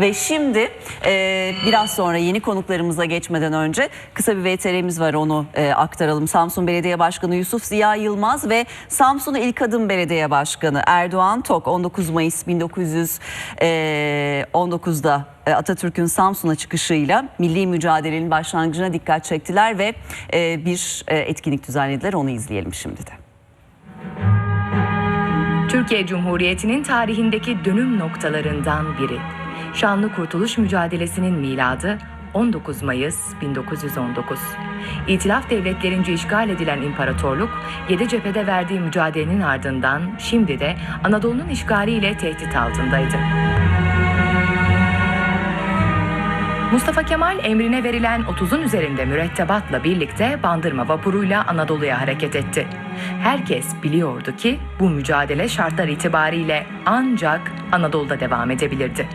Ve şimdi e, biraz sonra yeni konuklarımıza geçmeden önce kısa bir VTR'miz var onu e, aktaralım. Samsun Belediye Başkanı Yusuf Ziya Yılmaz ve Samsun İlk Adım Belediye Başkanı Erdoğan Tok 19 Mayıs 1919'da e, Atatürk'ün Samsun'a çıkışıyla milli mücadelenin başlangıcına dikkat çektiler ve e, bir e, etkinlik düzenlediler. Onu izleyelim şimdi de. Türkiye Cumhuriyeti'nin tarihindeki dönüm noktalarından biri. Şanlı Kurtuluş Mücadelesi'nin miladı 19 Mayıs 1919. İtilaf devletlerince işgal edilen imparatorluk, yedi cephede verdiği mücadelenin ardından şimdi de Anadolu'nun işgaliyle tehdit altındaydı. Mustafa Kemal emrine verilen 30'un üzerinde mürettebatla birlikte Bandırma vapuruyla Anadolu'ya hareket etti. Herkes biliyordu ki bu mücadele şartlar itibariyle ancak Anadolu'da devam edebilirdi.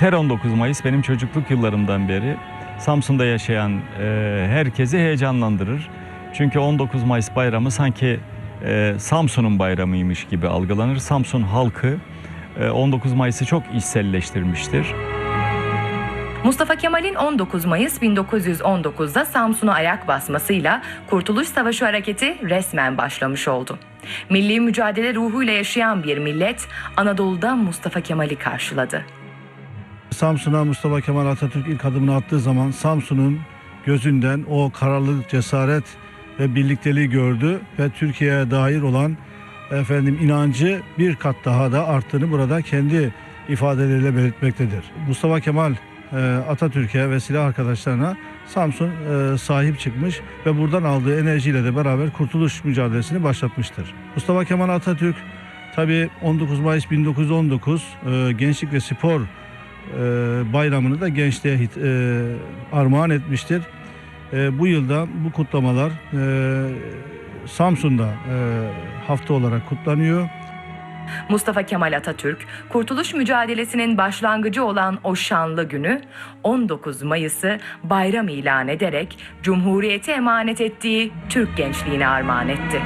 Her 19 Mayıs benim çocukluk yıllarımdan beri Samsun'da yaşayan e, herkesi heyecanlandırır. Çünkü 19 Mayıs bayramı sanki e, Samsun'un bayramıymış gibi algılanır. Samsun halkı e, 19 Mayıs'ı çok içselleştirmiştir. Mustafa Kemal'in 19 Mayıs 1919'da Samsun'a ayak basmasıyla Kurtuluş Savaşı hareketi resmen başlamış oldu. Milli mücadele ruhuyla yaşayan bir millet Anadolu'da Mustafa Kemal'i karşıladı. Samsun'a Mustafa Kemal Atatürk ilk adımını attığı zaman Samsun'un gözünden o kararlılık, cesaret ve birlikteliği gördü ve Türkiye'ye dair olan efendim inancı bir kat daha da arttığını burada kendi ifadeleriyle belirtmektedir. Mustafa Kemal e, Atatürk'e ve silah arkadaşlarına Samsun e, sahip çıkmış ve buradan aldığı enerjiyle de beraber kurtuluş mücadelesini başlatmıştır. Mustafa Kemal Atatürk tabii 19 Mayıs 1919 e, Gençlik ve Spor bayramını da gençliğe e, armağan etmiştir. E, bu yılda bu kutlamalar e, Samsun'da e, hafta olarak kutlanıyor. Mustafa Kemal Atatürk, Kurtuluş mücadelesinin başlangıcı olan o şanlı günü 19 Mayıs'ı bayram ilan ederek Cumhuriyeti emanet ettiği Türk gençliğine armağan etti.